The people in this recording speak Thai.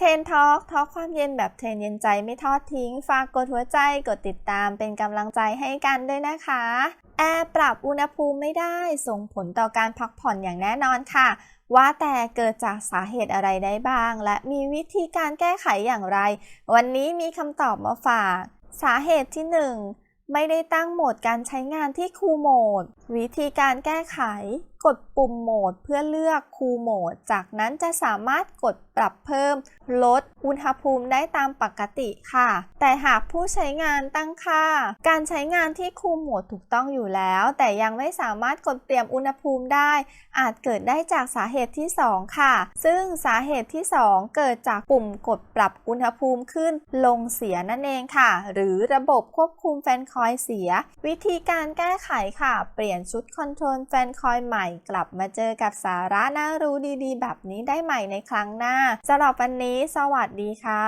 เทรนทอล์กทอล์กความเย็นแบบเทรนเย็นใจไม่ทอดทิ้ง ฝากกดหัวใจกดติดตามเป็นกำลังใจให้กันด้วยนะคะ แอร์ปรับอุณหภูมิไม่ได้ส่งผลต่อการพักผ่อนอย่างแน่นอนค่ะ ว่าแต่เกิดจากสาเหตุอะไรได้บ้าง และมีวิธีการแก้ไขอย่างไร วันนี้มีคำตอบมาฝาก สาเหตุที่ 1 ไม่ได้ตั้งโหมดการใช้งานที่คูลโหมด วิธีการแก้ไข กดปุ่มโหมดเพื่อเลือกคูลโหมด จากนั้นจะสามารถกดปรับเพิ่ม ลด อุณหภูมิได้ตามปกติค่ะ แต่หากผู้ใช้งานตั้งค่า การใช้งานที่คูลโหมดถูกต้องอยู่แล้ว แต่ยังไม่สามารถกดเปลี่ยนอุณหภูมิได้ อาจเกิดได้จากสาเหตุที่ 2 ค่ะ ซึ่งสาเหตุที่ 2 เกิดจากปุ่มกดปรับอุณหภูมิขึ้น ลงเสียนั่นเองค่ะ หรือระบบควบคุมแฟนคอยเสีย วิธีการแก้ไขค่ะ เปลี่ยนชุดคอนโทรลแฟนคอยใหม่กลับมาเจอกับสาระน่ารู้ดีๆ แบบนี้ได้ใหม่ในครั้งหน้าสำหรับวันนี้ สวัสดีค่ะ